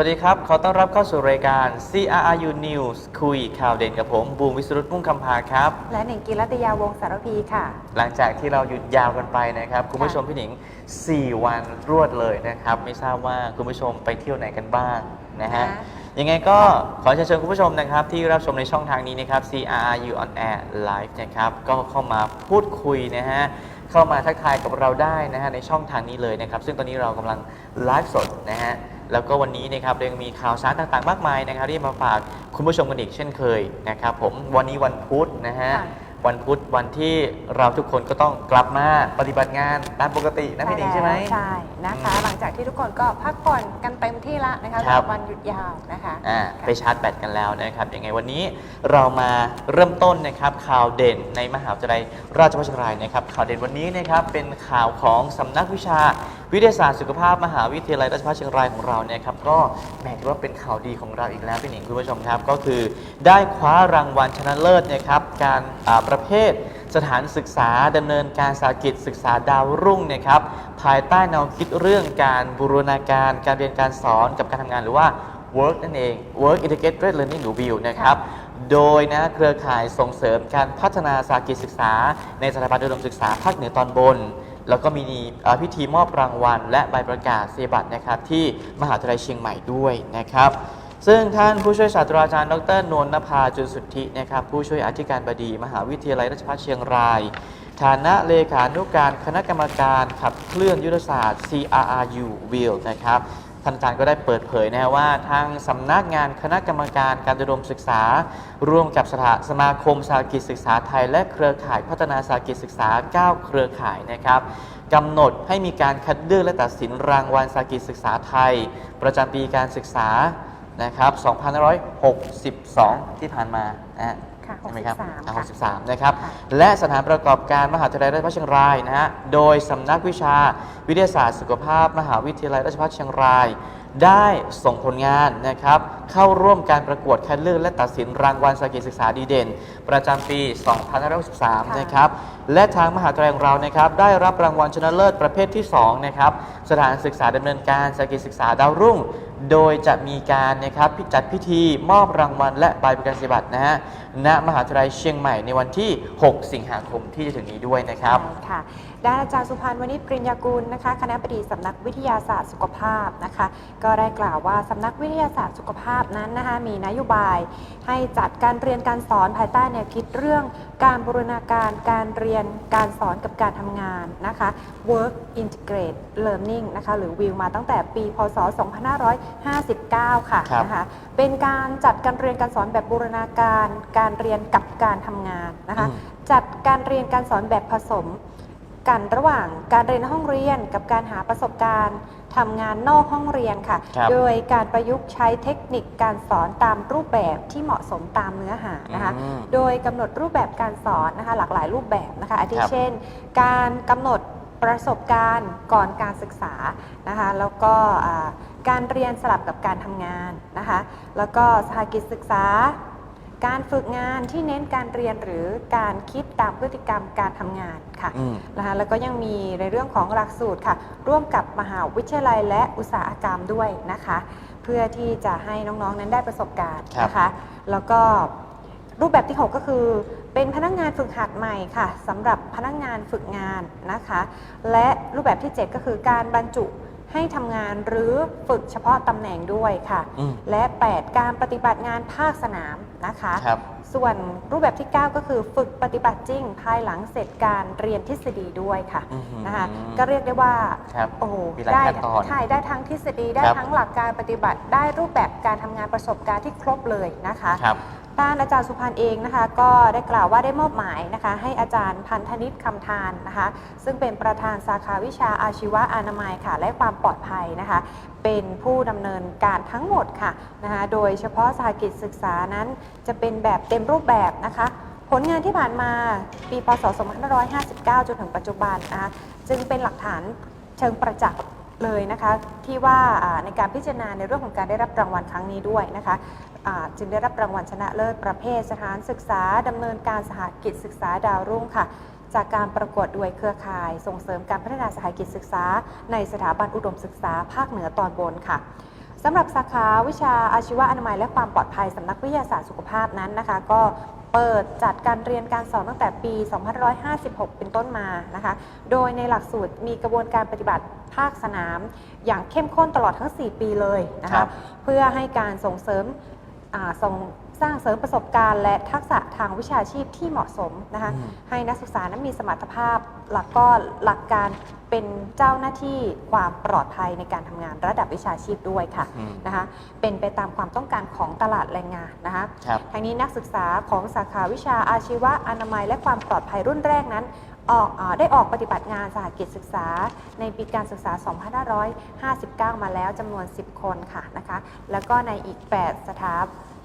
วัสดีครับ ขอต้อนรับเข้าสู่รายการ CRRU News คุยข่าวเด่นกับผม บูมวิสรุตมุ่งคำพาครับ และหนิงกิรัตยาวงศ์สารพีค่ะ หลังจากที่เราหยุดยาวกันไปนะครับ คุณผู้ชมพี่หนิง 4 วันรวดเลยนะครับ ไม่ทราบว่าคุณผู้ชมไปเที่ยวไหนกันบ้างนะฮะนะยังไงก็ขอเชิญชวนคุณผู้ชมนะครับ ที่รับชมในช่องทางนี้นะครับ CRRU on air live นะครับ ก็เข้ามาพูดคุยนะฮะเข้ามาทักทายกับเราได้นะฮะในช่องทางนี้เลยนะครับ ซึ่งตอนนี้เรากำลังไลฟ์สดนะฮะ แล้วก็วันนี้นะครับเรายังมีข่าวสารต่างๆ มากมายนะครับที่มาฝากคุณผู้ชมกันอีกเช่นเคยนะครับผมวันนี้วันพุธนะฮะค่ะวันพุธวันที่เราทุกคนก็ต้องกลับมาปฏิบัติงานตามปกตินะพี่หนิงใช่ไหมใช่นะคะอืมหลังจากที่ทุกคนก็พักผ่อนกันเต็มที่ละนะคะครับสำหวันหยุดยาวนะคะอ่าค่ะไปชาร์จแบตกันแล้วนะครับยังไงวันนี้เรามาเริ่มต้นนะครับข่าวเด่นในมหาวิทยาลัยราชภัฏเชียงรายนะครับข่าวเด่นวันนี้นะครับเป็นข่าวของสำนักวิชา วิทยาศาสตร์สุขภาพมหาวิทยาลัยราชภัฏเชียงรายของเราเนี่ยครับก็แหมถือว่าเป็นข่าวดีของเราอีกแล้วพี่หนิงคุณผู้ชมครับ ก็คือได้คว้ารางวัลชนะเลิศนะครับการอ่าประเภทสถานศึกษาดำเนินการสาหกิจศึกษาดาวรุ่งนะครับภายใต้แนวคิดเรื่องการบูรณาการ การเรียนการสอนกับการทำงานหรือว่า Work นั่นเอง Work Integrated Learning หรือ WIL นะครับโดยนะเครือข่ายส่งเสริมการพัฒนาสาหกิจศึกษา ในสถาบันอุดมศึกษาภาคเหนือตอนบน แล้วก็มีพิธีมอบรางวัล และใบประกาศเสียบัตรนะครับที่มหาวิทยาลัยเชียงใหม่ด้วยนะครับซึ่งท่านผู้ช่วยศาสตราจารย์ดรนนนภาจุนสุทธินะครับผู้ช่วยอธิการบดี มหาวิทยาลัยราชภัฏเชียงราย ฐานะเลขานุการคณะกรรมการขับเคลื่อนยุทธศาสตร์ CRRU WIL นะครับ ท่านอาจารย์ก็ได้เปิดเผยนะว่าทางสำนักงานคณะกรรมการการระดมศึกษา ร่วมกับสถาสมาคมสากิจศึกษาไทย และเครือข่ายพัฒนาสากิจศึกษา 9 เครือข่ายนะครับกำหนดให้มีการคัดเลือกและตัดสินรางวัลสากิจศึกษาไทย ประจำปีการศึกษานะครับ 2562 ที่ผ่านมานะ ค่ะใช่ไหมครับ63อ่าค่ะ 63 นะครับค่ะและสถานประกอบการมหาวิทยาลัยราชภัฏเชียงรายนะฮะ โดยสำนักวิชาวิทยาศาสตร์สุขภาพ มหาวิทยาลัยราชภัฏเชียงราย ได้ส่งผลงานนะครับ เข้าร่วมการประกวดคัดเลือกและตัดสินรางวัลสากิจศึกษาดีเด่น ประจำปี 2563 นะครับ และทางมหาวิทยาลัยของเรานะครับ ได้รับรางวัลชนะเลิศประเภทที่ 2 นะครับ สถานศึกษาดำเนินการสากิจศึกษาดาวรุ่ง โดยจะมีการนะครับจัดพิธีมอบรางวัลและใบประกาศนียบัตรนะฮะณมหาวิทยาลัยเชียงใหม่ในวันที่ 6 สิงหาคมที่จะถึงนี้ด้วยนะครับใช่ค่ะด้านอาจารย์สุพันธ์วณิชปริญญากุลนะคะ คณะบดีสำนักวิทยาศาสตร์สุขภาพนะคะ ก็ได้กล่าวว่าสำนักวิทยาศาสตร์สุขภาพนั้นนะคะมีนโยบายให้จัดการเรียนการสอนภายใต้แนวคิดเรื่องการบูรณาการการเรียนการสอนกับการทำงานนะคะ Work Integrate Learning นะคะหรือวิวมาตั้งแต่ปีพศ 2559 ค่ะครับนะคะเป็นการจัดการเรียนการสอนแบบบูรณาการการเรียนกับการทำงานนะคะอืมจัดการเรียนการสอนแบบผสม กันระหว่างการเรียนห้องเรียนกับการหาประสบการณ์ทำงานนอกห้องเรียนค่ะ ครับโดยการประยุกต์ใช้เทคนิคการสอนตามรูปแบบที่เหมาะสมตามเนื้อหานะคะ อืมโดยกำหนดรูปแบบการสอนนะคะหลากหลายรูปแบบนะคะอาทิครับ เช่น การกำหนดประสบการณ์ก่อนการศึกษานะคะ แล้วก็อ่าการเรียนสลับกับการทำงานนะคะ แล้วก็สหกิจศึกษา การฝึกงานที่เน้นการเรียนหรือการคิดตามพฤติกรรมการทำงานค่ะอืม นะคะแล้วก็ยังมีในเรื่องของหลักสูตรค่ะ ร่วมกับมหาวิทยาลัยและอุตสาหกรรมด้วยนะคะ เพื่อที่จะให้น้องๆนั้นได้ประสบการณ์นะคะ แล้วก็รูปแบบที่ 6 ก็คือ เป็นพนักงานฝึกหัดใหม่ค่ะสำหรับพนักงานฝึกงานนะคะ และรูปแบบที่ 7 ก็คือการบรรจุ ให้ทำงานหรือฝึกเฉพาะตำแหน่งด้วยค่ะ อืม และ 8 การปฏิบัติงานภาคสนามนะคะ ครับ ส่วนรูปแบบที่ 9 ก็คือฝึกปฏิบัติจริง ภายหลังเสร็จการเรียนทฤษฎีด้วยค่ะอื้อหือนะคะก็เรียกได้ว่า ครับโอ้โหมีหลายได้ขั้นตอน ใช่ได้ทั้งทฤษฎีได้ครับ ทั้งหลักการปฏิบัติได้รูปแบบการทำงานประสบการณ์ที่ครบเลยนะคะ ครับ ด้านอาจารย์สุพันธ์เองนะคะ ก็ได้กล่าวว่าได้มอบหมายนะคะ ให้อาจารย์พันธนิตคำทานนะคะ ซึ่งเป็นประธานสาขาวิชาอาชีวะอนามัยค่ะ และความปลอดภัยนะคะ เป็นผู้ดำเนินการทั้งหมดค่ะนะคะ โดยเฉพาะสาหกิจศึกษานั้นจะเป็นแบบเต็มรูปแบบนะคะ ผลงานที่ผ่านมาปีพศ 2559 จนถึงปัจจุบันนะคะจึงเป็นหลักฐานเชิงประจักษ์เลยนะคะที่ว่าในการพิจารณาในเรื่องของการได้รับรางวัลครั้งนี้ด้วยนะคะ จึงได้รับรางวัลชนะเลิศประเภทสถานศึกษาดำเนินการสหกิจศึกษาดาวรุ่งค่ะ จากการประกวดด้วยเครือข่าย ส่งเสริมการพัฒนาสหกิจศึกษา ในสถาบันอุดมศึกษาภาคเหนือตอนบนค่ะสำหรับสาขาวิชาอาชีวะอนามัยและความปลอดภัยสำนักวิทยาศาสตร์สุขภาพนั้นนะคะ ก็เปิดจัดการเรียนการสอนตั้งแต่ปี 2556 เป็นต้นมานะคะ โดยในหลักสูตรมีกระบวนการปฏิบัติภาคสนาม อย่างเข้มข้นตลอดทั้ง 4 ปีเลยนะครัคะบเพื่อให้การส่งเสริมอ่า ส่งสร้างเสริมประสบการณ์และทักษะทางวิชาชีพที่เหมาะสมนะคะอืมให้นักศึกษานั้นมีสมรรถภาพหลักก็หลักการเป็นเจ้าหน้าที่ความปลอดภัยในการทำงานระดับวิชาชีพด้วยค่ะอืมนะคะเป็นไปตามความต้องการของตลาดแรงงานนะคะครับทางนี้นักศึกษาของสาขาวิชาอาชีวะอนามัย และความปลอดภัยรุ่นแรกนั้น ออกอได้ออกปฏิบัติงานสหกิจศึกษา ในปีการศึกษา 2559 มาแล้วจำนวน 10 คนค่ะนะคะ แล้วก็ในอีก 8 สถา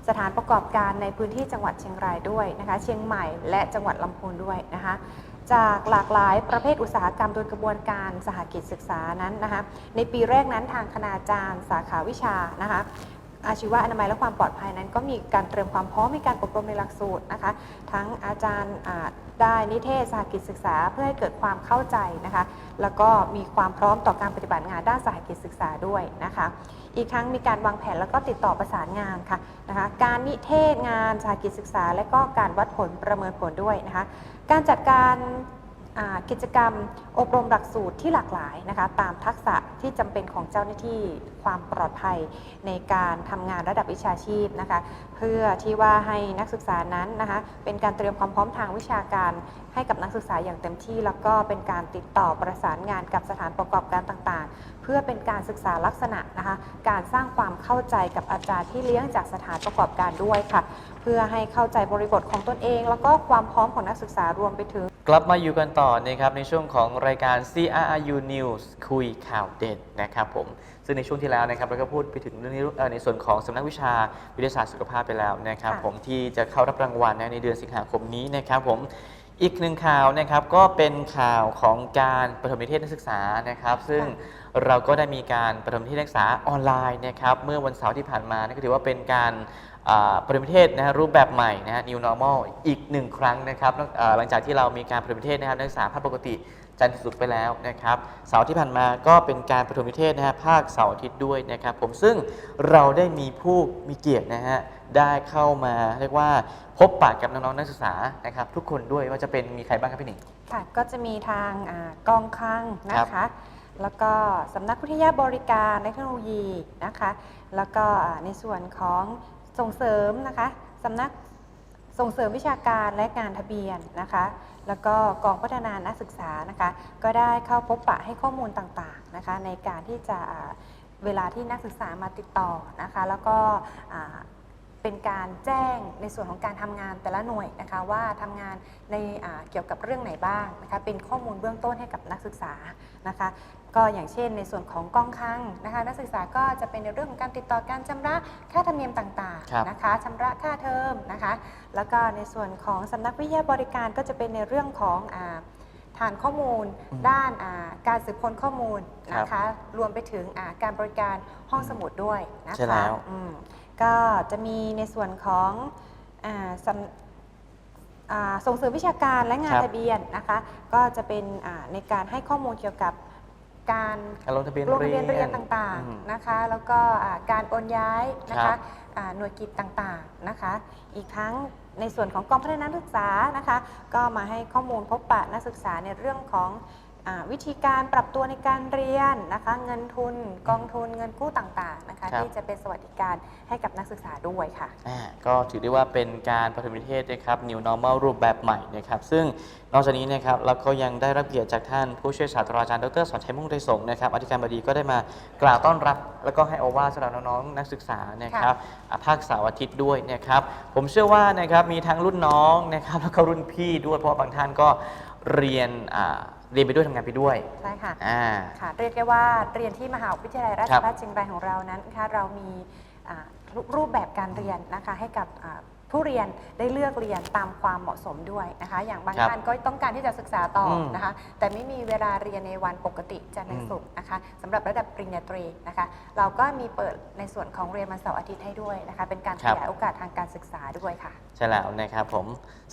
สถานประกอบการในพื้นที่จังหวัดเชียงรายด้วยนะคะ เชียงใหม่และจังหวัดลำพูนด้วยนะคะ จากหลากหลายประเภทอุตสาหกรรมโดยกระบวนการสหกิจศึกษานั้นนะคะ ในปีแรกนั้นทางคณาจารย์ สาขาวิชานะคะอาชีวะอนามัยและความปลอดภัยนั้นก็มีการเตรียมความพร้อมมีการอบรมในหลักสูตรนะคะ ทั้งอาจารย์ ได้นิเทศสหกิจศึกษาเพื่อให้เกิดความเข้าใจนะคะ แล้วก็มีความพร้อมต่อการปฏิบัติงานด้านสหกิจศึกษาด้วยนะคะ อีกทั้งมีการวางแผนแล้วก็ติดต่อประสานงานค่ะนะคะ การนิเทศงานสหกิจศึกษา และก็การวัดผลประเมินผลด้วยนะคะ การจัดการ กิจกรรมอบรมหลักสูตรที่หลากหลายนะคะตามทักษะที่จำเป็นของเจ้าหน้าที่ความปลอดภัยในการทำงานระดับวิชาชีพนะคะเพื่อที่ว่าให้นักศึกษานั้นนะคะเป็นการเตรียมความพร้อมทางวิชาการให้กับนักศึกษาอย่างเต็มที่ แล้วก็เป็นการติดต่อประสานงานกับสถานประกอบการต่างๆ เพื่อเป็นการศึกษาลักษณะนะคะการสร้างความเข้าใจกับอาจารย์ที่เลี้ยงจากสถานประกอบการด้วยค่ะ เพื่อให้เข้าใจบริบทของตนเอง แล้วก็ความพร้อมของนักศึกษารวมไปถึง กลับมาอยู่กันต่อนะครับในช่วงของรายการ CRU News คุยข่าวเด่นนะครับผมซึ่งในช่วงที่แล้วนะครับเราก็พูดไปถึงเรื่องนี้เอ่อในส่วนของสำนักวิชาวิทยาศาสตร์สุขภาพไปแล้วนะครับค่ะผมที่จะเข้ารับรางวัลนะในเดือนสิงหาคมนี้นะครับผมอีกหนึ่งข่าวนะครับก็เป็นข่าวของการประถมนิเทศนักศึกษานะครับ ซึ่ง เราก็ได้มีการประถมนิเทศนักศึกษาออนไลน์นะครับเมื่อวันเสาร์ที่ผ่านมานั่นก็ถือว่าเป็นการประถมเทศนะฮะรูปแบบใหม่นะฮะ new normal อีกหนึ่งครั้งนะครับหลังจากที่เรามีการประถมเทศนะครับนักศึกษาภาคปกติจันทร์ถึงศุกร์ไปแล้วนะครับเสาร์ที่ผ่านมาก็เป็นการประถมนิเทศนะฮะภาคเสาร์อาทิตย์ด้วยนะครับผมซึ่งเราได้มีผู้มีเกียรตินะฮะได้เข้ามาเรียกว่าพบปะกับน้องๆนักศึกษานะครับทุกคนด้วยว่าจะเป็นมีใครบ้างครับพี่หนิงค่ะก็จะมีทางกองคลังนะครัคะ แล้วก็สำนักวิทยาบริการและเทคโนโลยีนะคะ แล้วก็ในส่วนของส่งเสริมนะคะสำนักส่งเสริมวิชาการและงานทะเบียนนะคะ แล้วก็กองพัฒนานักศึกษานะคะ ก็ได้เข้าพบปะให้ข้อมูลต่างๆนะคะ ในการที่จะเวลาที่นักศึกษามาติดต่อนะคะ แล้วก็เป็นการแจ้งในส่วนของการทำงานแต่ละหน่วยนะคะ ว่าทำงานในเกี่ยวกับเรื่องไหนบ้างนะคะ เป็นข้อมูลเบื้องต้นให้กับนักศึกษานะคะ ก็อย่างเช่น ในส่วนของกองคลังนะคะ นักศึกษาก็จะเป็นในเรื่องของการติดต่อการชำระค่าธรรมเนียมต่างครับ ๆนะคะชำระค่าเทอมนะคะ แล้วก็ในส่วนของสำนักวิทยาบริการก็จะเป็นในเรื่องของอาฐานข้อมูล อืมด้านอ่าการสืบค้นข้อมูลนะครัคะบรวมไปถึงอ่าการบริการห้องสมุดด้วยนะคะใช่แล้วอืมก็จะมีในส่วนของอาสำอ่าส่งเสริมวิชาการและงานครับ ทะเบียนนะคะ ก็จะเป็นอ่าในการให้ข้อมูลเกี่ยวกับ การการลงทะเบียนลงทะเบียนเรียนต่างอืมๆนะคะ แล้วก็อ่าการโอนย้ายนะครัคะบอ่าหน่วยกิจต่างๆนะคะ อีกทั้งในส่วนของกองพัฒนานักศึกษานะคะ ก็มาให้ข้อมูลพบปะนักศึกษาในเรื่องของอา วิธีการปรับตัวในการเรียนนะคะเงินทุนกองทุนเงินกู้ต่างๆนะคะครับ ที่จะเป็นสวัสดิการให้กับนักศึกษาด้วยค่ะ อ่าก็ถือได้ว่าเป็นการประถมนิเทศนะครับ New Normal รูปแบบใหม่นะครับ ซึ่งนอกจากนี้นะครับเราก็ยังได้รับเกียรติจากท่านผู้ช่วยศาสตราจารย์ดรสอนชัยมุ่งไทยสงฆ์นะครับอธิการบดีก็ได้มากล่าวต้อนรับ แล้วก็ให้โอวาสสำหรับน้องๆนักศึกษานะครับอ่าภาคเสาร์อาทิตย์ด้วยนะครับ ผมเชื่อว่านะครับมีทั้งรุ่นน้องนะครับแล้วก็รุ่นพี่ด้วยเพราะว่าบางท่านก็เรียนอ่า เรียนไปด้วยทำงานไปด้วยใช่ค่ะ อ่า ค่ะเรียกได้ว่าเรียนที่มหาวิทยาลัยราครัชบภัฏเชียงรายของเรานั้นนะคะเรามีอ่ารูรูปแบบการเรียนนะคะให้กับอ่า ผู้เรียนได้เลือกเรียนตามความเหมาะสมด้วยนะคะ อย่างบางครับท่านก็ต้องการที่จะศึกษาต่ออมนะคะ แต่ไม่มีเวลาเรียนในวันปกติจันทร์ถึงอืมศุกร์นะคะสำหรับระดับปริญญาตรีนะคะ เราก็มีเปิดในส่วนของเรียนวันเสาร์อาทิตย์ให้ด้วยนะคะ เป็นการขยายโอกาสทางการศึกษาด้วยค่ะ ใช่แล้วนะครับผม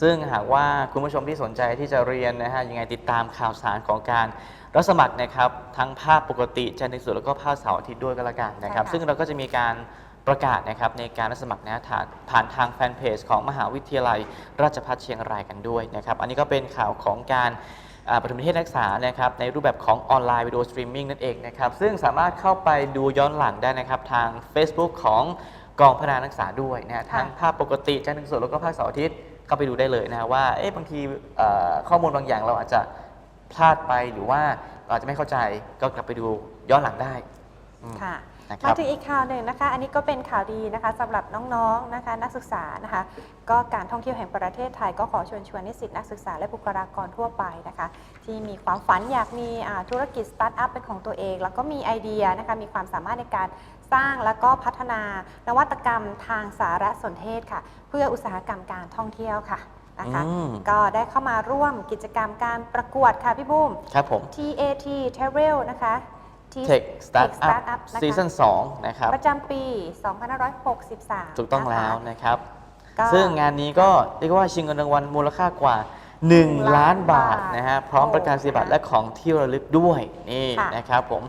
ซึ่งหากว่าคุณผู้ชมที่สนใจที่จะเรียนนะฮะยังไงติดตามข่าวสารของการรับสมัครนะครับ ทั้งภาคปกติจันทร์ถึงศุกร์แล้วก็ภาคเสาร์อาทิตย์ด้วยก็แล้วกันนะครับ ใช่ค่ะ ซึ่งเราก็จะมีการ ประกาศนะครับในการรับสมัครนะผ่านผ่านทางแฟนเพจของมหาวิทยาลัยราชภัฏเชียงรายกันด้วยนะครับ อันนี้ก็เป็นข่าวของการอ่าปฐมนิเทศนักศึกษานะครับในรูปแบบของออนไลน์วิดีโอสตรีมมิ่งนั่นเองนะครับซึ่งสามารถเข้าไปดูย้อนหลังได้นะครับทาง Facebook ของกองพัฒนานักศึกษาด้วยนะฮะค่ะทั้งภาพปกติจันทร์ถึงศุกร์แล้วก็ภาคเสาร์อาทิตย์เข้าไปดูได้เลยนะฮะว่าเอ๊ะบางทีเอ่อข้อมูลบางอย่างเราอาจจะพลาดไปหรือว่าเราอาจจะไม่เข้าใจก็กลับไปดูย้อนหลังได้อืมค่ะ นะครัมาบถึงอีกข่าวหนึ่งนะคะ อันนี้ก็เป็นข่าวดีนะคะสำหรับน้องๆนะคะนักศึกษานะคะ ก็การท่องเที่ยวแห่งประเทศไทยก็ขอเชิญชวนนิสิตนักศึกษาและบุคลากรทั่วไปนะคะ ที่มีความฝันอยากมีอ่าธุรกิจสตาร์ทอัพเป็นของตัวเอง แล้วก็มีไอเดียนะคะมีความสามารถในการสร้างแล้วก็พัฒนานวัตกรรมทางสารสนเทศค่ะ เพื่ออุตสาหกรรมการท่องเที่ยวค่ะนะคะอืม ก็ได้เข้ามาร่วมกิจกรรมการประกวดค่ะพี่บุ้ม ครับผม TAT Travel นะคะ T- Tech Startup Startup นะคะ ซีซั่น2นะครับ ประจำปี 2563ถูกต้องแล้วนะคะ นะครับ ก็ซึ่งงานนี้ก็เรียกว่าชิงเงินรางวัลมูลค่ากว่า 1 ล้านบาทนะฮะ พร้อมประกาศนียบัตรและของที่ระลึกด้วยนี่ค่ะ นะครับผม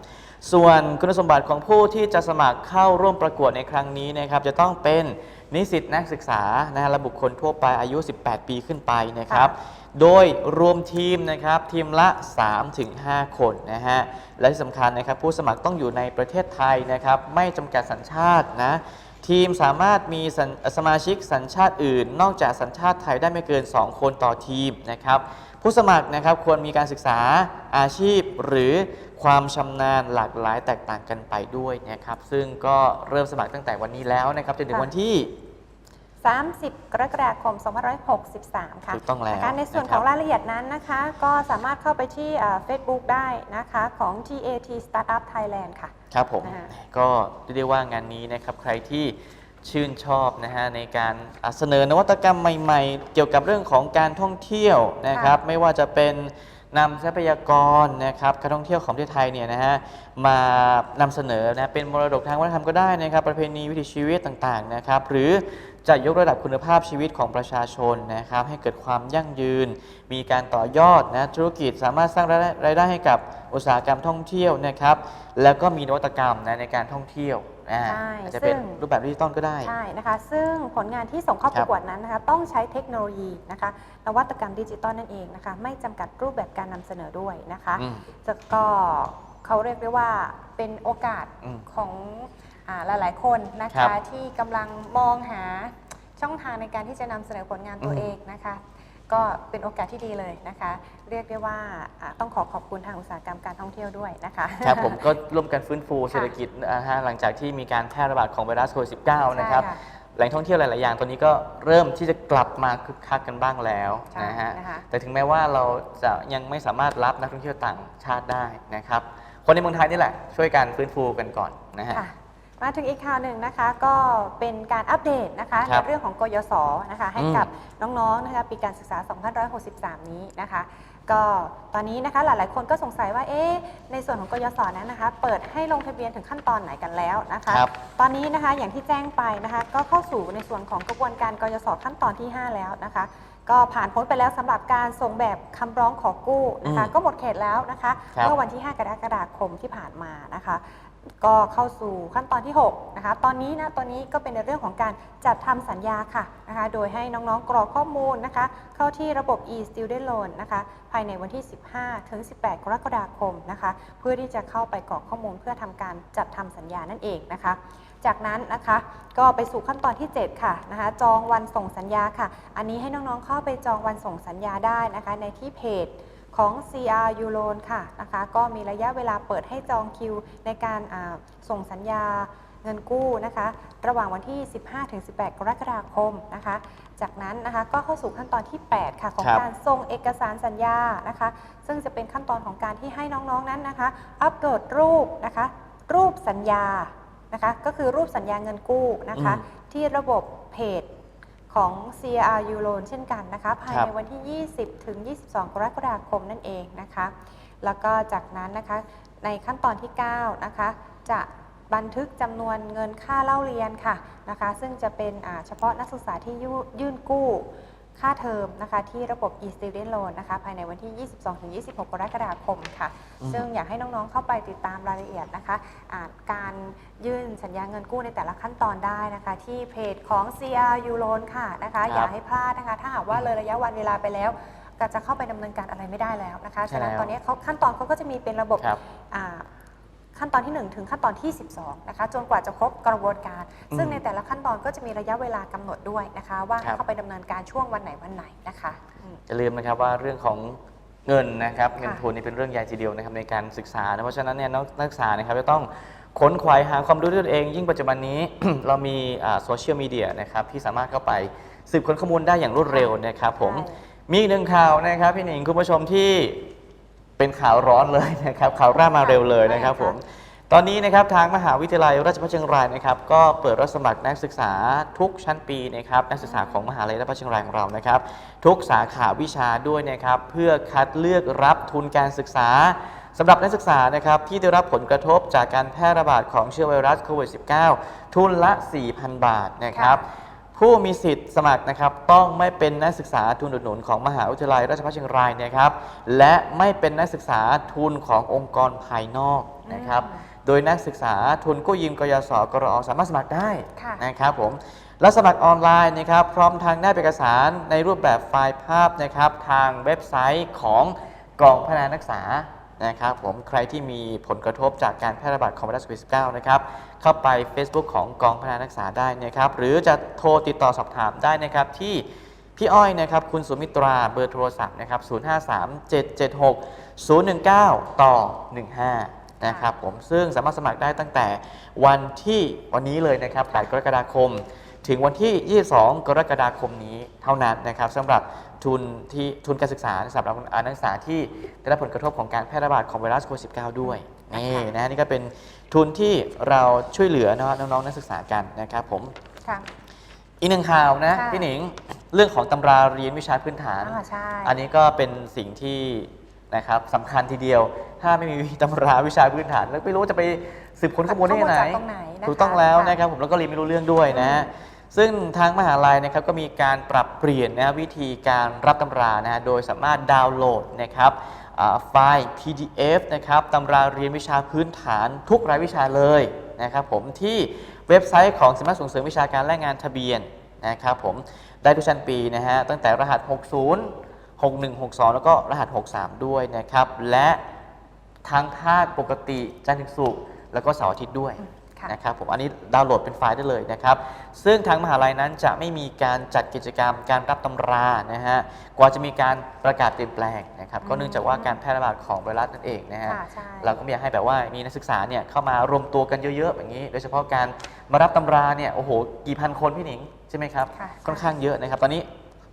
ส่วนคุณสมบัติของผู้ที่จะสมัครเข้าร่วมประกวดในครั้งนี้นะครับ จะต้องเป็นนิสิตนักศึกษานะฮะและบุคคลทั่วไปอายุ 18 ปีขึ้นไปนะครับ โดยรวมทีมนะครับทีมละ 3-5 คนนะฮะ และที่สำคัญนะครับผู้สมัครต้องอยู่ในประเทศไทยนะครับ ไม่จำกัดสัญชาตินะทีมสามารถมีสัญสมาชิกสัญชาติอื่น นอกจากสัญชาติไทยได้ไม่เกิน 2 คนต่อทีมนะครับ ผู้สมัครนะครับควรมีการศึกษาอาชีพ หรือความชำนาญหลากหลายแตกต่างกันไปด้วยนะครับ ซึ่งก็เริ่มสมัครตั้งแต่วันนี้แล้วนะครับจนถึงค่ะวันที่ 30 กรกฎาคม 2563 ค่ะถูกต้องแล้วนะคะในส่วนนะครับของรายละเอียดนั้นนะคะ ก็สามารถเข้าไปที่เฟซบุ๊กได้นะคะของ TAT Startup Thailand ค่ะ ครับผมอ่าก็เรียกได้ว่างานนี้นะครับ ใครที่ชื่นชอบนะฮะในการอะเสนอนวัตกรรมใหม่ๆ เกี่ยวกับเรื่องของการท่องเที่ยวนะครับ ไม่ว่าจะเป็นนำทรัพยากรนะครับการท่องเที่ยวของประเทศไทยเนี่ยนะฮะมานำเสนอนะเป็นมรดกทางวัฒนธรรมก็ได้นะครับ ประเพณีวิถีชีวิตต่างๆนะครับ หรือ จะยกระดับคุณภาพชีวิตของประชาชนนะครับให้เกิดความยั่งยืน มีการต่อยอดนะธุรกิจสามารถสร้างรายได้รายได้ให้กับอุตสาหกรรมท่องเที่ยวนะครับ แล้วก็มีนวัตกรรมนะในการท่องเที่ยวอ่าใช่อาจจะเป็นซึ่งรูปแบบดิจิตอลก็ได้ใช่นะคะซึ่งผลงานที่ส่งเข้าคปรับระกวดนั้นนะคะต้องใช้เทคโนโลยีนะคะนวัตกรรมดิจิตอลนั่นเองนะคะไม่จำกัดรูปแบบการนำเสนอด้วยนะคะอืมจะก็เขาเรียกได้ว่าเป็นโอกาสอืมของ อาหลายๆคนนะครัคะบที่กำลังมองหาช่องทางในการที่จะนำเสนอผลงานตัวอืม เองนะคะ ก็เป็นโอกาสที่ดีเลยนะคะ เรียกได้ว่าอ่าต้องขอขอบคุณทางอุตสาหกรรมการท่องเที่ยวด้วยนะคะ ครับผมก็ร่วมกันฟื้นฟูเศรษฐกิจนะฮะหลังจากที่มีการแพร่ระบาดของไวรัสโควิด -19 นะครับ ใช่ค่ะแหล่งท่องเที่ยวหลาย ๆ อย่างตอนนี้ก็เริ่มที่จะกลับมาคึกคักกันบ้างแล้วใช่นะฮะ นะคะ แต่ถึงแม้ว่าเราจะยังไม่สามารถรับนักท่องเที่ยวต่างชาติได้นะครับ คนในเมืองไทยนี่แหละช่วยกันฟื้นฟูกันก่อนนะฮะ ค่ะ มาถึงอีกข่าวหนึ่งนะคะก็เป็นการอัปเดตนะคะครัในบเรื่องของกยศนะคะให้อืมกับน้องๆนะคะปีการศึกษา 2563 นี้นะคะ ก็ตอนนี้นะคะหลายๆคนก็สงสัยว่าเอ๊ะในส่วนของกยศนั้นนะคะ เปิดให้ลงทะเบียนถึงขั้นตอนไหนกันแล้วนะคะ ครับ ตอนนี้นะคะอย่างที่แจ้งไปนะคะก็เข้าสู่ในส่วนของกระบวนการกยศขั้นตอนที่ 5 แล้วนะคะ ก็ผ่านพ้นไปแล้วสำหรับการส่งแบบคำร้องขอกู้นะคะ อืมก็หมดเขตแล้วนะคะครับ เมื่อวันที่ 5 กรกฎาคมที่ผ่านมานะคะ ก็เข้าสู่ขั้นตอนที่ 6 นะคะ ตอนนี้นะ ตอนนี้ก็เป็นในเรื่องของการจัดทำสัญญาค่ะนะคะ โดยให้น้องๆ กรอกข้อมูลนะคะ เข้าที่ระบบ e-student loan นะคะ ภายในวันที่ 15 ถึง 18 กรกฎาคมนะคะ เพื่อที่จะเข้าไปกรอกข้อมูลเพื่อทำการจัดทำสัญญานั่นเองนะคะ จากนั้นนะคะก็ไปสู่ขั้นตอนที่ 7 ค่ะนะคะ จองวันส่งสัญญาค่ะ อันนี้ให้น้องๆ เข้าไปจองวันส่งสัญญาได้นะคะ ในที่เพจ ของ CR u l o a n ค่ะนะคะก็มีระยะเวลาเปิดให้จองคิว ในการอ่าส่งสัญญาเงินกู้นะคะ ระหว่างวันที่ 15-18 กรกฎาคมนะคะ จากนั้นนะคะก็เข้าสู่ขั้นตอนที่ 8 ค่ะ ของครับ การส่งเอกสารสัญญานะคะ ซึ่งจะเป็นขั้นตอนของการที่ให้น้องๆนั้นนะคะ อัปโหลดรูปนะคะ รูปสัญญานะคะ ก็คือรูปสัญญาเงินกู้นะคะอืมที่ระบบเพจ ของ CRU Loan เช่นกันนะคะภายครัในบวันที่ 20 ถึง 22 กรกฎาคมนั่นเองนะคะ แล้วก็จากนั้นนะคะในขั้นตอนที่ 9 นะคะ จะบันทึกจำนวนเงินค่าเล่าเรียนค่ะนะคะ ซึ่งจะเป็นอ่าเฉพาะนักศึกษาที่ยื่นยื่นกู้ ค่าเทอมนะคะที่ระบบ e-student loan นะคะภายในวันที่ 22-26 กรกฎาคมค่ะอืมซึ่งอยากให้น้องๆเข้าไปติดตามรายละเอียดนะคะอ่านการยื่นสัญญาเงินกู้ในแต่ละขั้นตอนได้นะคะ ที่เพจของ CRU Loan ค่ะนะคะครับอย่าให้พลาดนะคะ ถ้าหากว่าเลยระยะวันเวลาไปแล้วก็จะเข้าไปดำเนินการอะไรไม่ได้แล้วนะคะใช่ฉะนั้นแล้วตอนนี้เขาขั้นตอนเขาก็จะมีเป็นระบบครับอ่า ขั้นตอนที่ 1 ถึงขั้นตอนที่ 12นะคะจนกว่าจะครบกระบวนการอืมซึ่งในแต่ละขั้นตอนก็จะมีระยะเวลากำหนดด้วยนะคะ ว่าครัให้บเข้าไปดำเนินการช่วงวันไหนวันไหนนะคะอืมอย่าลืมนะครับว่าเรื่องของเงินนะครับเงินค่ะทุนนี่เป็นเรื่องใหญ่ทีเดียวนะครับในการศึกษานะเพราะฉะนั้นเนี่ยนักนักศึกษานะครับจะต้องค้นคว้าหาความรู้ด้วยตัวเอง ยิ่งปัจจุบันนี้เรามีโซเชียลมีเดียนะครับที่สามารถเข้าไปสืบค้นข้อมูลได้อย่างรวดเร็วนะครับผมใช่มีอีกหนึ่งข่าวนะครับพี่หนิงคุณผู้ชมที่ เป็นข่าวร้อนเลยนะครับข่าวร่ามาเร็วเลยนะครับผมตอนนี้นะครับทางมหาวิทยาลัยราชภัฏเชียงรายนะครับก็เปิดรับสมัครนักศึกษาทุกชั้นปีนะครับนักศึกษาของมหาลัยราชภัฏเชียงรายของเรานะครับ ทุกสาขาวิชาด้วยนะครับเพื่อคัดเลือกรับทุนการศึกษาสำหรับนักศึกษานะครับที่ได้รับผลกระทบจากการแพร่ระบาดของเชื้อไวรัสโควิด -19 ทุนละ 4,000 บาทนะครับ ผู้มีสิทธิ์สมัครนะครับต้องไม่เป็นนักศึกษาทุนอุดหนุนของมหาวิทยาลัยราชภัฏเชียงรายนะครับและไม่เป็นนักศึกษาทุนขององค์กรภายนอกนะครับโดยนักศึกษาทุนกู้ยืมกยศกรอสามารถสมัครได้นะครับผมและสมัครออนไลน์นะครับพร้อมทางได้เอกสารในรูปแบบไฟล์ภาพนะครับทางเว็บไซต์ของกองพัฒนานักศึกษานะครับผมใครที่มีผลกระทบจากการแพร่ระบาดของไวรัสโควิด -19 นะครับ เข้าไป Facebook ของกองพันานักศึกษาได้นะครับ หรือจะโทรติดต่อสอบถามได้นะครับที่พี่อ้อยนะครับคุณสุมิตราเบอร์โทรศัพท์นะครับ 053 776 019 ต่อ 15 นะครับผมซึ่งสามารถสมัครได้ตั้งแต่วันที่วันนี้เลยนะครับ 8 กรกฎาคม ถึงวันที่ 22 กรกฎาคมนี้เท่านั้นนะครับสำหรับทุนที่ทุนการศึกษาสำหรับนักศึกษาที่ได้รับผลกระทบของการแพร่ระบาดของไวรัสโควิด -19 ด้วย นี่นะนี่ก็เป็นทุนที่เราช่วยเหลือนะครับน้องๆนักศึกษากันนะครับผมค่ะ อีกหนึ่งข่าวนะค่ะ พี่หนิงเรื่องของตำราเรียนวิชาพื้นฐาน อ่าใช่ อันนี้ก็เป็นสิ่งที่นะครับสำคัญทีเดียว ถ้าไม่มีตำราวิชาพื้นฐาน แล้วไม่รู้จะไปสืบค้นข้อมูลได้ยังไงข้อมูลจากตรงไหนนะคะถูกต้องแล้วค่ะนะครับผมแล้วก็เรียนไม่รู้เรื่องด้วยนะ ซึ่งทางมหาลัยนะครับก็มีการปรับเปลี่ยนนะวิธีการรับตำรานะโดยสามารถดาวน์โหลดนะครับอ่า ไฟล์ PDF นะครับตำราเรียนวิชาพื้นฐานทุกรายวิชาเลยนะครับผมที่เว็บไซต์ของสำนักส่งเสริมวิชาการและงานทะเบียนนะครับผมได้ทุกชั้นปีนะฮะตั้งแต่รหัส 60 61 62 แล้วก็รหัส 63 ด้วยนะครับ และทั้งภาคปกติจันทร์ถึงศุกร์แล้วก็เสาร์อาทิตย์ด้วย นะครับผมอันนี้ดาวน์โหลดเป็นไฟล์ได้เลยนะครับ ซึ่งทางมหาลัยนั้นจะไม่มีการจัดกิจกรรมการรับตำรานะฮะกว่าจะมีการประกาศเปลี่ยนแปลงนะครับก็เนื่องจากว่าการแพร่ระบาดของไวรัสนั่นเองนะฮะค่ะใช่เราก็ไม่อยากให้แบบว่ามีนักศึกษาเนี่ยเข้ามารวมตัวกันเยอะๆอย่างนี้ โดยเฉพาะการมารับตำราเนี่ยโอ้โหกี่พันคนพี่หนิงใช่ไหมครับค่ะค่อนข้างเยอะนะครับ ตอนนี้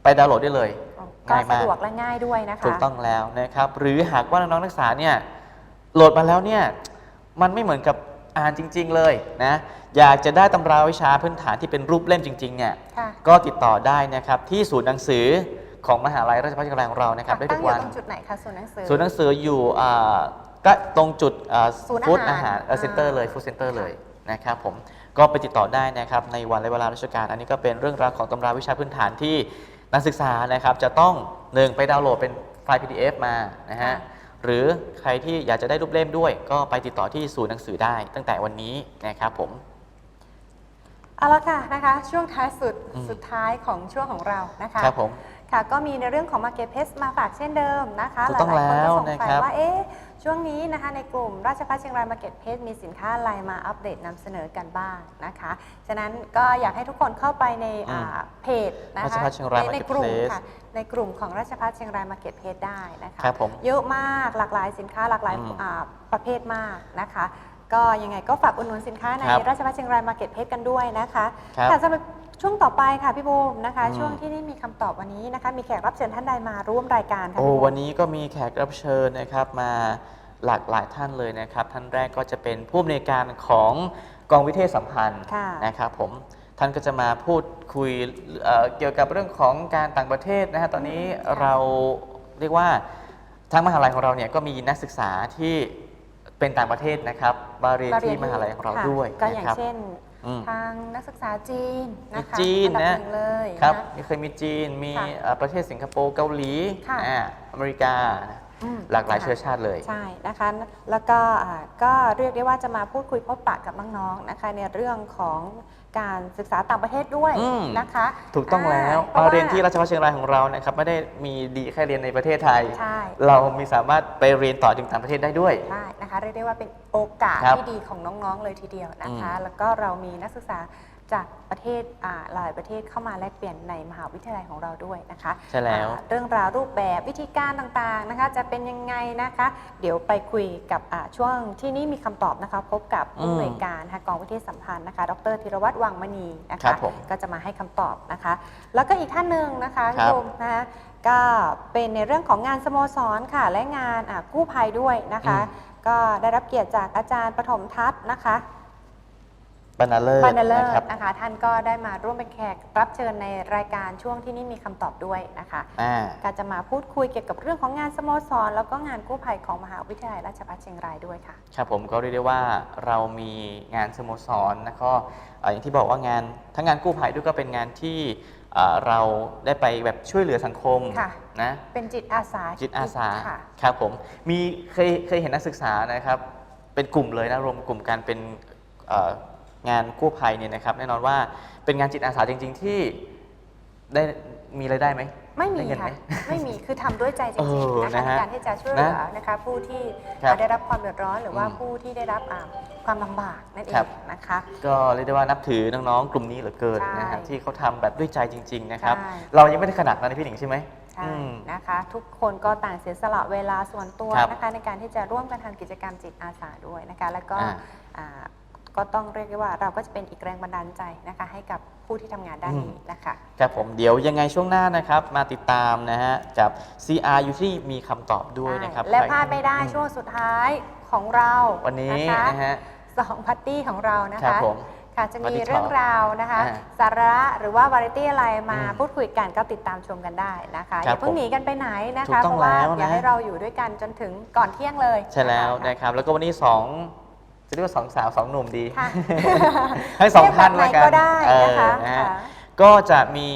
ไปดาวน์โหลดได้เลยก็ง่ายมากสะดวกและง่ายด้วยนะคะถูกต้องแล้วนะครับหรือหากว่าน้องๆนักศึกษาเนี่ยโหลดมาแล้วเนี่ยมันไม่เหมือนกับ อ่านจริง ๆ เลยนะอยากจะได้ตำราวิชาพื้นฐานที่เป็นรูปเล่มจริงๆเนี่ยค่ะ ก็ติดต่อได้นะครับที่ศูนย์หนังสือของมหาลัยราชภัฏเชียงรายของเรานะครับได้ตั้ทุงกอยู่วัน ตรงจุดไหนคะศูนย์หนังสือ ศูนย์หนังสืออยู่อ่าก็ตรงจุดศูนย์อาหารฟู้ดอาหารเซ็อ่านเตอร์เลยฟู้ดเซ็นเตอร์เลยนะครับผมก็ไปติดต่อได้นะครับในวันและเวลาราชการ อันนี้ก็เป็นเรื่องราวของตำราวิชาพื้นฐานที่นักศึกษานะครับจะต้องหนึ่งไปดาวน์โหลดเป็นไฟล์ PDF มานะฮะค่ะ หรือใครที่อยากจะได้รูปเล่มด้วย ก็ไปติดต่อที่ศูนย์หนังสือได้ ตั้งแต่วันนี้นะครับผม เอาละค่ะนะคะ ช่วงท้ายสุดอืม สุดท้ายของช่วงของเรานะคะ ครับผม ค่ะก็มีในเรื่องของ Market p l a c e มาฝากเช่นเดิมนะคะถูหกต้องลายๆคนแล้ก็วสงนะสัคยรับ ว่าเอ๊ะช่วงนี้นะคะในกลุ่มราชภัฏเชียงราย Market p l a c e มีสินค้าอะไรมาอัปเดตนำเสนอกันบ้างนะคะ ฉะนั้นก็อยากให้ทุกคนเข้าไปในอืมอ่าเพจนะราชคะภัฏเชียงรายในในกลุ่ม Marketplace ค่ะในกลุ่มของราชภัฏเชียงราย Market p l a c e ได้นะคะ ครับผม เยอะมากหลากหลายสินค้าหลากหลายอืมอ่าประเภทมากนะคะ ก็ยังไงก็ฝากอุดหนุนสินค้าในครับราชภัฏเชียงราย Market p l a c e กันด้วยนะคะครับค่ะสำหรับ ช่วงต่อไปค่ะพี่บูมนะคะอืมช่วงที่นี่มีคำตอบวันนี้นะคะ มีแขกรับเชิญท่านใดมาร่วมรายการค่ะโอ้พี่บูมวันนี้ก็มีแขกรับเชิญนะครับมาหลากหลายท่านเลยนะครับ ท่านแรกก็จะเป็นผู้อำนวยการของกองวิเทศสัมพันธ์ค่ะนะครับผมท่านก็จะมาพูดคุยเอ่อเกี่ยวกับเรื่องของการต่างประเทศนะฮะตอนนี้ค่ะเราเรียกว่าทางมหาลัยของเราเนี่ยก็มีนักศึกษาที่เป็นต่างประเทศนะครับมาเรียนที่มหาลัยของเราค่ะด้วยก็อย่างนะครับเช่น อืม ทางนักศึกษาจีนนะคะมีจีนอัดับนะหนึ่งเลยครับนะมีเคยมีจีนมีค่ะเอ่อประเทศสิงคโปร์เกาหลีค่ะ อ่าอเมริกาอืมหลากหลายค่ะเชื้อชาติเลย ใช่นะคะ แล้วก็อ่าก็เรียกได้ว่าจะมาพูดคุยพบปะกับน้องๆนะคะ ในเรื่องของการศึกษาต่างประเทศด้วยอืม นะคะถูกต้องแล้วอ่มาเรียนที่พะราชภัฏเชียงรายของเรานะครับไม่ได้มีดีแค่เรียนในประเทศไทย ใช่เรามีสามารถไปเรียนต่อถึงต่างประเทศได้ด้วย ใช่นะคะเรียกได้ว่าเป็นโอกาสครับที่ดีของน้องๆเลยทีเดียวนะคะอืมแล้วก็เรามีนักศึกษา จากประเทศอ่าหลายประเทศเข้ามาแลกเปลี่ยนในมหาวิทยาลัยของเราด้วยนะคะใช่แล้วอ่าเรื่องราวรูปแบบวิธีการต่างๆนะคะ จะเป็นยังไงนะคะ เดี๋ยวไปคุยกับอ่าช่วงที่นี่มีคำตอบนะคะ พบกับผู้อืมอำนวยการนะคะกองวิทยาสัมพันธ์นะคะ ดรธีรวัตรวังมณีนะครัคะบผมก็จะมาให้คำตอบนะคะ แล้วก็อีกท่านหนึ่งนะคะครับโยมนะคะก็เป็นในเรื่องของงานสโมสรค่ะและงานอ่ากู้ภัยด้วยนะคะ ก็ได้รับเกียรติจากอาจารย์ปฐมทัศน์นะคะ บรรณาเลิศบรรณเลิศนะครับ นะคะ ท่านก็ได้มาร่วมเป็นแขกรับเชิญในรายการช่วงที่นี่มีคำตอบด้วยนะคะ อ่า ก็จะมาพูดคุยเกี่ยวกับเรื่องของงานสโมสร แล้วก็งานกู้ภัยของมหาวิทยาลัยราชภัฏเชียงรายด้วยค่ะ ครับผมก็เรียกได้ว่าเรามีงานสโมสรแล้วก็เอ่ออย่างที่บอกว่างานทั้งงานกู้ภัยด้วยก็เป็นงานที่เอ่อเราได้ไปแบบช่วยเหลือสังคมค่ะ นะเป็นจิตอาสาจิตอาสาค่ะ ครับผมมีเคยเคยเห็นนักศึกษานะครับ เป็นกลุ่มเลยนะรวมกลุ่มการเป็นเอ่อ งานกู้ภัยเนี่ยนะครับแน่นอนว่าเป็นงานจิตอาสาจริง ๆ ที่ได้มีรายได้ไหม ไม่มีด้เงินค่ะ ไหไม่มีคือทำด้วยใจจเอริงอๆนะคะนะฮะในการที่จะช่วยเหลือนะนะคะ ผู้ที่ครับได้รับความเดือดร้อนหรือว่าอืมผู้ที่ได้รับอ่าความลำบากนั่นเอครังบ นะคะ ก็เรียกได้ว่านับถือน้องๆ กลุ่มนี้เหลือเกินใช่นะครับที่เขาทำแบบด้วยใจจริง ๆ นะครับ ใช่ เรายังไม่ได้ขนาดนั้นนะพี่หนิงใช่ไหมใช่อืม นะคะ ทุกคนก็ต่างเสียสละเวลาส่วนตัวครับนะคะในการที่จะร่วมกันทำกิจกรรมจิตอาสาด้วยนะคะ แล้วก็อ่า อ่า ก็ต้องเรียกได้ว่าเราก็จะเป็นอีกแรงบันดาลใจนะคะ ให้กับผู้ที่ทำงานด้านนี้นะคะ ครับผมเดี๋ยวยังไงช่วงหน้านะครับ มาติดตามนะฮะกับ CR อยู่ที่มีคำตอบด้วยนะครับและใครพลาดไม่ได้อืมช่วงสุดท้ายของเราวันนี้นะคะนะฮะสองพัตตี้ของเรานะครัคะบผม ค่ะจะมี Party Talk เรื่องราวนะคะ อ่าสาระหรือว่าวาไรตี้อะไรมาอืมพูดคุยกันก็ติดตามชมกันได้นะคะอครับย่าเพิ่งผมหนีกันไปไหนนะถูคะกต้เพองราะว่าแล้วนะ อยากให้เราอยู่ด้วยกันจนถึงก่อนเที่ยงเลยใช่แล้วนะคะ นะครับ แล้วก็วันนี้สอง จะเรียกว่าสองสาวสองหนุ่มดี ค่ะให้สองท่านเรีแล้ยวกกัแบบไหนก็นได้เออนะคะนะฮะค่ะก็จะมี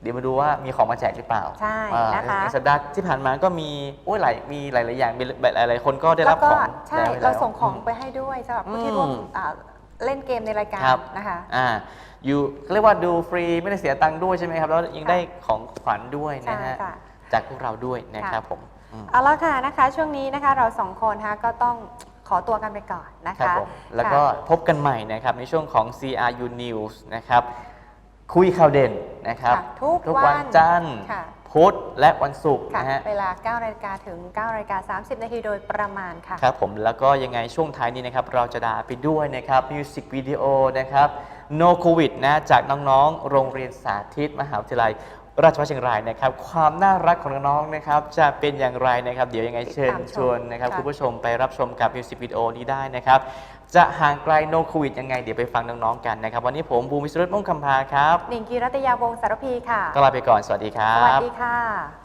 เดี๋ยวมาดูว่ามีของมาแจกหรือเปล่าใช่อ่านะคะ ในสัปดาห์ที่ผ่านมาก็มีโอ้ยหลายมีหลายๆอย่างมีหลายๆคนก็ได้แล้รับวก็ของใช่ แล้ว เราส่งของมไปให้ด้วยสำหรับผู้ที่อืมร่วมอ่าเล่นเกมในรายการครับ นะคะ อ่าอยู่เรียกว่าดูฟรีไม่ได้เสียตังค์ด้วยใช่ไหมครับ แล้วยังค่ะ ได้ของขวัญด้วยใช่นะฮะค่ะ จากพวกเราด้วยนะครับค่ะผมอืม เอาละค่ะนะคะช่วงนี้นะคะเราสองคนนะคะก็ต้อง ขอตัวกันไปก่อนนะครัคะบผมแล้วก็ค่ะพบกันใหม่นะครับในช่วงของ CRU News นะครับคุยข่าวเด่นนะครับค่ะทุกวัวันจันทร์ค่ะ พุธและวันศุกร์ค่ะนะฮะ เวลา 9นาฬิกาถึง9นาฬิกา30 นาทีโดยประมาณค่ะ ครับผมแล้วก็ยังไงช่วงท้ายนี้นะครับเราจะดาไปด้วยนะครับมิวสิกวิดีโอนะครับ No COVID นะจากน้องๆ โรงเรียนสาธิตมหาวิทยาลัย ราชภัฏเชียงรายนะครับ ความน่ารักของน้องๆนะครับ จะเป็นอย่างไรนะครับ เดี๋ยวยังไงเชิญติดตามชมชวนนะครับค่ะ คุณผู้ชมไปรับชมกับมิวสิกวิดีโอนี้ได้นะครับ จะห่างไกล No COVID ยังไง เดี๋ยวไปฟังน้องๆกันนะครับ วันนี้ผมบูมิสรุตมุ่งคำพาครับหนิงกีรัตยาวงศ์สารพีค่ะ ก็ลาไปก่อนสวัสดีครัสวัสบ ดีค่ะ